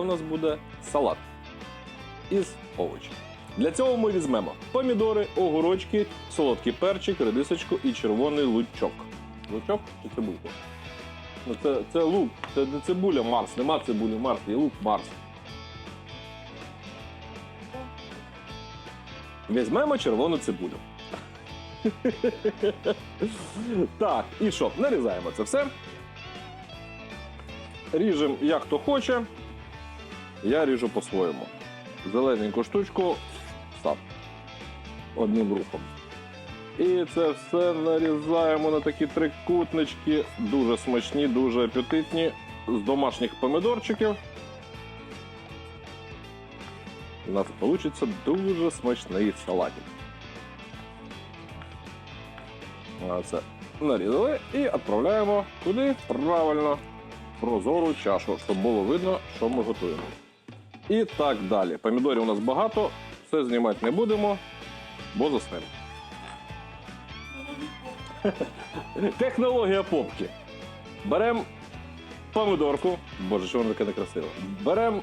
у нас буде салат із овочів. Для цього ми візьмемо помідори, огурочки, солодкий перчик, редисочку і червоний лучок. Лучок чи цибульку? Ну, це, це лук, це не цибуля Марс, нема цибулі Марс, є лук Марс. Візьмемо червону цибулю. так, і що? Нарізаємо це все. Ріжемо як хто хоче. Я ріжу по-своєму. Зелененьку штучку сап. Одним рухом. І це все нарізаємо на такі трикутнички, дуже смачні, дуже апетитні, з домашніх помідорчиків. У нас вийде дуже смачний салатик. Це нарізали і відправляємо куди? Правильно, прозору чашу, щоб було видно, що ми готуємо. І так далі. Помідорів у нас багато, все знімати не будемо, бо заснемо. Технологія попки. Беремо помідорку. Боже, що воно таке некрасиво. Беремо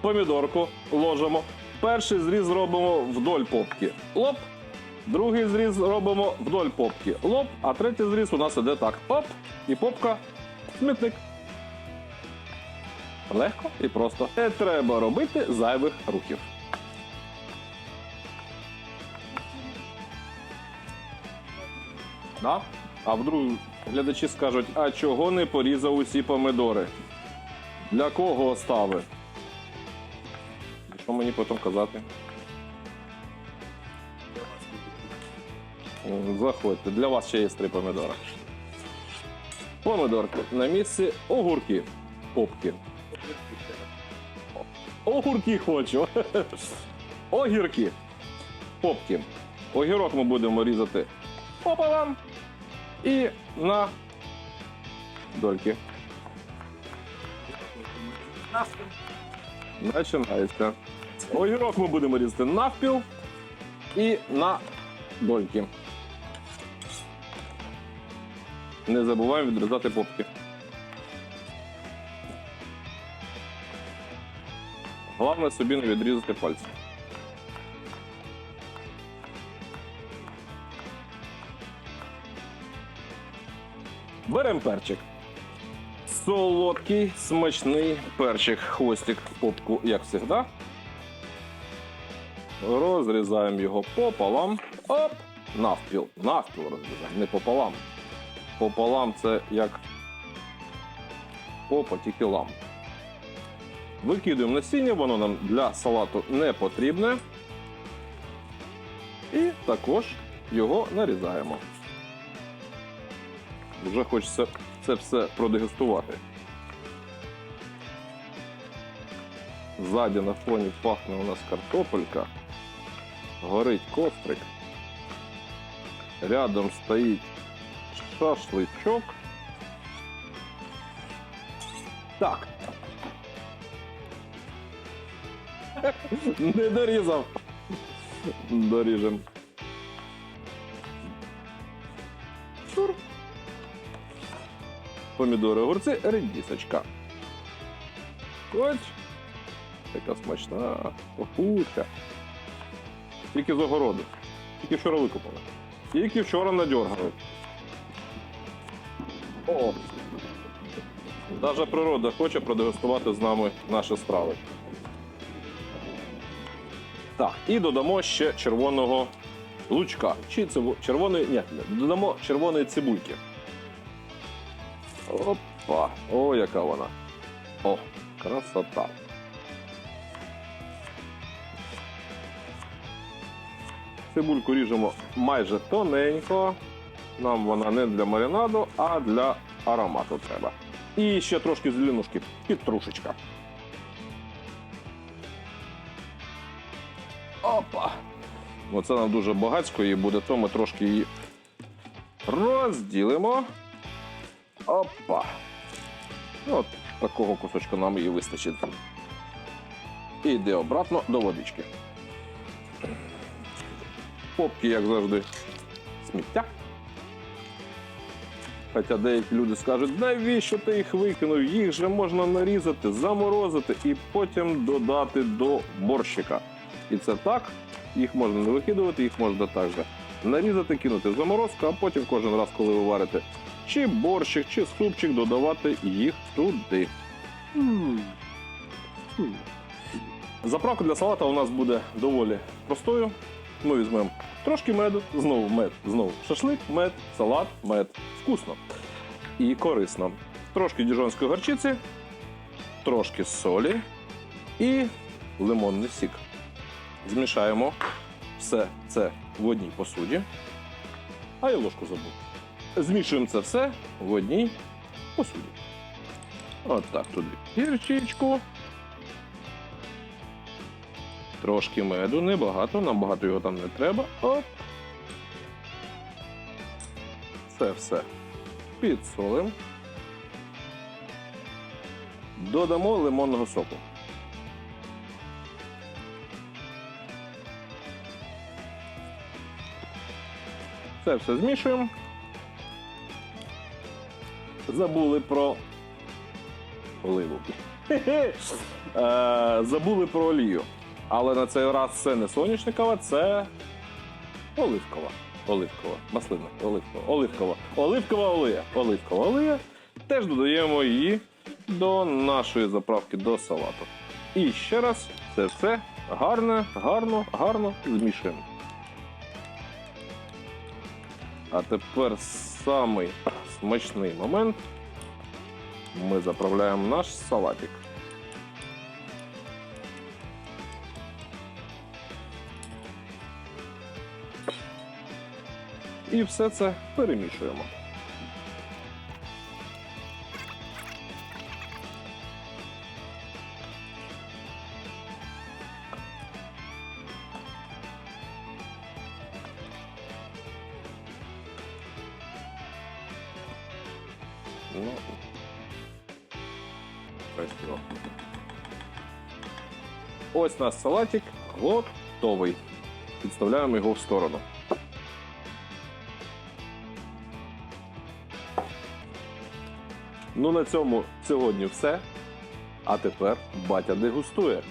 помідорку, ложимо. Перший зріз робимо вдоль попки. Лоп. Другий зріз робимо вдоль попки. Лоп, а третій зріз у нас іде так. Оп, і попка смітник. Легко і просто. Не треба робити зайвих рухів. Да? А вдруг глядачі скажуть, а чого не порізав усі помидори? Для кого оставив? Що мені потім казати? Заходьте, для вас ще є три помидори. Помидорки на місці, огурки, попки. Огурки хочу. Огірки. Попки. Огірок ми будемо різати пополам і на дольки. Починається. Огірок ми будемо різати навпіл і на дольки. Не забуваємо відрізати попки. Головне собі не відрізати пальці. Беремо перчик. Солодкий, смачний перчик, хвостик в попку, як завжди. Розрізаємо його пополам. Оп! Навпіл. Навпіл розрізаємо, не пополам. Пополам це як попа, тільки лам. Викидуємо насіння, воно нам для салату не потрібне. І також його нарізаємо. Вже хочеться це все продегустувати. Ззаді на фоні пахне у нас картопелька, горить кострик. Рядом стоїть шашличок. Так. Не дорізав. Доріжем. Шур. Помідори, огурці, редісочка. Хоч. Така смачна, пахуча. Тільки з огороду. Тільки вчора викопали. Тільки вчора надьоргали. О! Даже природа хоче продегустувати з нами наші страви. Так, і додамо ще червоного лучка. Чи цибу... червоної. Ні, додамо червоної цибульки. Опа! О, яка вона. О, красота. Цибульку ріжемо майже тоненько. Нам вона не для маринаду, а для аромату треба. І ще трошки зеленушки, петрушечка. Опа! Оце нам дуже багатської буде, то ми трошки її розділимо. Опа. Ну, От такого кусочка нам її вистачить. І йде обратно до водички. Попки, як завжди, сміття. Хоча деякі люди скажуть, навіщо ти їх викинув? Їх же можна нарізати, заморозити і потім додати до борщика. І це так, їх можна не викидувати, їх можна так же нарізати, кинути в заморозку, а потім кожен раз, коли ви варите чи борщик, чи супчик, додавати їх туди. Заправка для салата у нас буде доволі простою. Ми візьмемо трошки меду, знову мед, знову шашлик, мед, салат, мед. Вкусно і корисно. Трошки діжонської горчиці, трошки солі і лимонний сік. Змішаємо все це в одній посуді. А я ложку забув. Змішуємо це все в одній посуді. От так туди. Гірчичку. Трошки меду, небагато, нам багато його там не треба. Оп. Це все підсолимо. Додамо лимонного соку. Це все змішуємо. Забули про оливу. Е, Забули про олію. Але на цей раз це не соняшникова, це оливкова. Оливкова. Маслина. Оливкова. Оливкова. Оливкова олія. Оливкова олія. Теж додаємо її до нашої заправки до салату. І ще раз це все гарно, гарно, гарно змішуємо. А тепер самий смачний момент. Ми заправляємо наш салатик. І все це перемішуємо. Красиво. Ось наш салатик готовий. Підставляємо його в сторону. Ну на цьому сьогодні все. А тепер батя дегустує.